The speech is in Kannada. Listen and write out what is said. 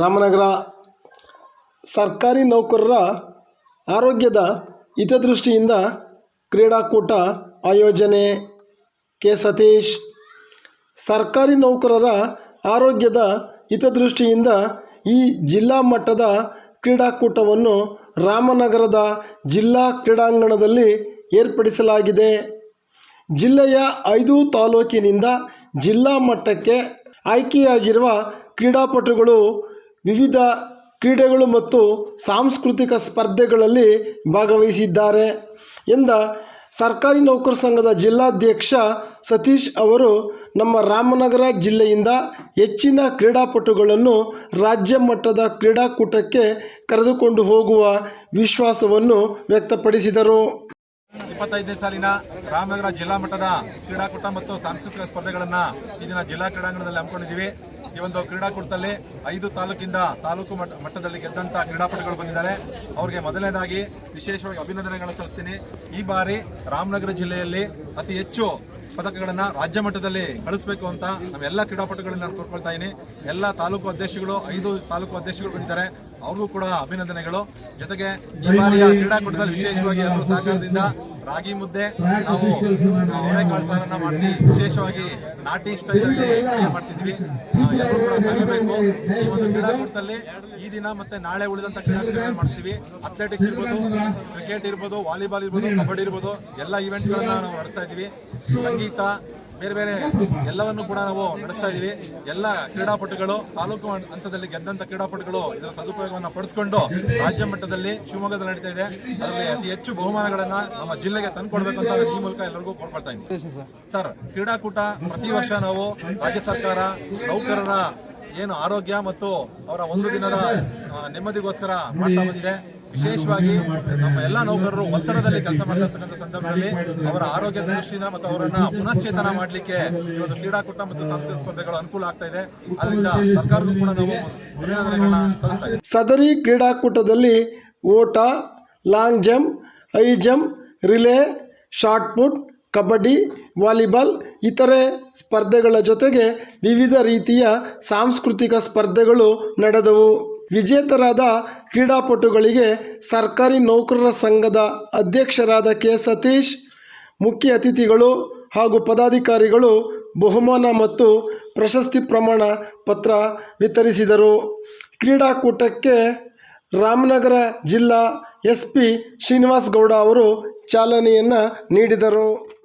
ರಾಮನಗರ ಸರ್ಕಾರಿ ನೌಕರರ ಆರೋಗ್ಯದ ಹಿತದೃಷ್ಟಿಯಿಂದ ಕ್ರೀಡಾಕೂಟ ಆಯೋಜನೆ. ಕೆ. ಸತೀಶ್, ಸರ್ಕಾರಿ ನೌಕರರ ಆರೋಗ್ಯದ ಹಿತದೃಷ್ಟಿಯಿಂದ ಈ ಜಿಲ್ಲಾ ಮಟ್ಟದ ಕ್ರೀಡಾಕೂಟವನ್ನು ರಾಮನಗರದ ಜಿಲ್ಲಾ ಕ್ರೀಡಾಂಗಣದಲ್ಲಿ ಏರ್ಪಡಿಸಲಾಗಿದೆ. ಜಿಲ್ಲೆಯ ಐದು ತಾಲೂಕಿನಿಂದ ಜಿಲ್ಲಾ ಮಟ್ಟಕ್ಕೆ ಆಯ್ಕೆಯಾಗಿರುವ ಕ್ರೀಡಾಪಟುಗಳು ವಿವಿಧ ಕ್ರೀಡೆಗಳು ಮತ್ತು ಸಾಂಸ್ಕೃತಿಕ ಸ್ಪರ್ಧೆಗಳಲ್ಲಿ ಭಾಗವಹಿಸಿದ್ದಾರೆ ಎಂದ ಸರ್ಕಾರಿ ನೌಕರ ಸಂಘದ ಜಿಲ್ಲಾಧ್ಯಕ್ಷ ಸತೀಶ್ ಅವರು, ನಮ್ಮ ರಾಮನಗರ ಜಿಲ್ಲೆಯಿಂದ ಹೆಚ್ಚಿನ ಕ್ರೀಡಾಪಟುಗಳನ್ನು ರಾಜ್ಯ ಮಟ್ಟದ ಕ್ರೀಡಾಕೂಟಕ್ಕೆ ಕರೆದುಕೊಂಡು ಹೋಗುವ ವಿಶ್ವಾಸವನ್ನು ವ್ಯಕ್ತಪಡಿಸಿದರು. ಇಪ್ಪತ್ತೈದನೇ ಸಾಲಿನ ರಾಮನಗರ ಜಿಲ್ಲಾ ಮಟ್ಟದ ಕ್ರೀಡಾಕೂಟ ಮತ್ತು ಸಾಂಸ್ಕೃತಿಕ ಸ್ಪರ್ಧೆಗಳನ್ನು ಈ ಜಿಲ್ಲಾ ಕ್ರೀಡಾಂಗಣದಲ್ಲಿ ಹಮ್ಮಿಕೊಂಡಿದ್ದೀವಿ. ಈ ಒಂದು ಕ್ರೀಡಾಕೂಟದಲ್ಲಿ ಐದು ತಾಲೂಕಿಂದ ತಾಲೂಕು ಮಟ್ಟ- ಮಟ್ಟದಲ್ಲಿ ಗೆದ್ದಂತ ಕ್ರೀಡಾಪಟುಗಳು ಬಂದಿದ್ದಾರೆ. ಅವರಿಗೆ ಮೊದಲನೇದಾಗಿ ವಿಶೇಷವಾಗಿ ಅಭಿನಂದನೆಗಳನ್ನು ಸಲ್ಲಿಸ್ತೀನಿ. ಈ ಬಾರಿ ರಾಮನಗರ ಜಿಲ್ಲೆಯಲ್ಲಿ ಅತಿ ಹೆಚ್ಚು ಪದಕಗಳನ್ನ ರಾಜ್ಯ ಮಟ್ಟದಲ್ಲಿ ಕಳಿಸಬೇಕು ಅಂತ ನಾವೆಲ್ಲ ಕ್ರೀಡಾಪಟುಗಳನ್ನ ನಾನು ಕೋರ್ಕೊಳ್ತಾ ಇದ್ದೀನಿ ಎಲ್ಲ ತಾಲೂಕು ಅಧ್ಯಕ್ಷಗಳು ಐದು ತಾಲೂಕು ಅಧ್ಯಕ್ಷಗಳು ಬಂದಿದ್ದಾರೆ. ಅವ್ರಿಗೂ ಕೂಡ ಅಭಿನಂದನೆಗಳು. ಜೊತೆಗೆ ಈ ಬಾರಿಯ ಕ್ರೀಡಾಕೂಟದಲ್ಲಿ ವಿಶೇಷವಾಗಿ ಅವರ ಸಹಕಾರದಿಂದ ರಾಗಿ ಮುದ್ದೆ ನಾವು ಅವರೆಕಾಳು ಸಾರನ್ನ ಮಾಡಿಸಿ ವಿಶೇಷವಾಗಿ ನಾಟಿ ಸ್ಟೈಲ್ ಮಾಡ್ತಿದ್ವಿ. ಎಲ್ಲರೂ ಕೂಡ ಈ ಒಂದು ಕ್ರೀಡಾಕೂಟದಲ್ಲಿ ಈ ದಿನ ಮತ್ತೆ ನಾಳೆ ಉಳಿದಂತ ಕ್ರೀಡಾಕೂಟಗಳನ್ನ ಮಾಡ್ತೀವಿ. ಅಥ್ಲೆಟಿಕ್ಸ್ ಇರ್ಬೋದು ಕ್ರಿಕೆಟ್ ಇರ್ಬೋದು ವಾಲಿಬಾಲ್ ಇರ್ಬೋದು ಕಬಡ್ಡಿ ಇರ್ಬೋದು ಎಲ್ಲ ಇವೆಂಟ್ಗಳನ್ನ ನಾವು ನಡೆಸ್ತಾ ಇದೀವಿ ಸಂಗೀತ ಬೇರೆ ಬೇರೆ ಎಲ್ಲವನ್ನು ಕೂಡ ನಾವು ನಡೆಸ್ತಾ ಇದೀವಿ. ಎಲ್ಲ ಕ್ರೀಡಾಪಟುಗಳು, ತಾಲೂಕು ಹಂತದಲ್ಲಿ ಗೆದ್ದಂತ ಕ್ರೀಡಾಪಟುಗಳು ಇದರ ಸದುಪಯೋಗವನ್ನು ಪಡಿಸಿಕೊಂಡು ರಾಜ್ಯ ಮಟ್ಟದಲ್ಲಿ ಶಿವಮೊಗ್ಗದಲ್ಲಿ ನಡೀತಾ ಇದೆ. ಅದರಲ್ಲಿ ಅತಿ ಹೆಚ್ಚು ಬಹುಮಾನಗಳನ್ನ ನಮ್ಮ ಜಿಲ್ಲೆಗೆ ತಂದ್ಕೊಡ್ಬೇಕು ಅಂತ ಈ ಮೂಲಕ ಎಲ್ಲರಿಗೂ ಕೊಡ್ಕೊಳ್ತಾ ಇದ್ದೀನಿ. ಸರ್, ಕ್ರೀಡಾಕೂಟ ಪ್ರತಿ ವರ್ಷ ನಾವು ರಾಜ್ಯ ಸರ್ಕಾರ ನೌಕರರ ಏನು ಆರೋಗ್ಯ ಮತ್ತು ಅವರ ಒಂದು ದಿನದ ನೆಮ್ಮದಿಗೋಸ್ಕರ ಮಾಡ್ತಾ ಬಂದಿದೆ. ವಿಶೇಷವಾಗಿ ನಮ್ಮ ಎಲ್ಲ ನೌಕರರು ಒತ್ತಡದಲ್ಲಿ ಕೆಲಸ ಮಾಡಿರ್ತಕ್ಕಂಥ ಸಂದರ್ಭದಲ್ಲಿ ಅವರ ಆರೋಗ್ಯ ದೃಷ್ಟಿಯಿಂದ ಮತ್ತು ಅವರನ್ನ ಪುನಶ್ಚೇತನ ಮಾಡಲಿಕ್ಕೆ ಒಂದು ಕ್ರೀಡಾಕೂಟ ಮತ್ತು ಸಾಂಸ್ಕೃತಿಕ ಸ್ಪರ್ಧೆಗಳು ಅನುಕೂಲ ಆಗ್ತಾ ಇದೆ. ಅದರಿಂದ ಸರ್ಕಾರಕ್ಕೂ ಕೂಡ ನಾವು ಸದರಿ ಕ್ರೀಡಾಕೂಟದಲ್ಲಿ ಓಟ, long jump, high jump, relay, shot put, kabaddi, volleyball ಇತರೆ ಸ್ಪರ್ಧೆಗಳ ಜೊತೆಗೆ ವಿವಿಧ ರೀತಿಯ ಸಾಂಸ್ಕೃತಿಕ ಸ್ಪರ್ಧೆಗಳು ನಡೆದವು. ವಿಜೇತರಾದ ಕ್ರೀಡಾಪಟುಗಳಿಗೆ ಸರ್ಕಾರಿ ನೌಕರರ ಸಂಘದ ಅಧ್ಯಕ್ಷರಾದ ಕೆ ಸತೀಶ್, ಮುಖ್ಯ ಅತಿಥಿಗಳು ಹಾಗೂ ಪದಾಧಿಕಾರಿಗಳು ಬಹುಮಾನ ಮತ್ತು ಪ್ರಶಸ್ತಿ ಪ್ರಮಾಣ ಪತ್ರ ವಿತರಿಸಿದರು. ಕ್ರೀಡಾಕೂಟಕ್ಕೆ ರಾಮನಗರ ಜಿಲ್ಲಾ ಎಸ್ ಪಿ ಶ್ರೀನಿವಾಸ್ ಗೌಡ ಅವರು ಚಾಲನೆಯನ್ನು ನೀಡಿದರು.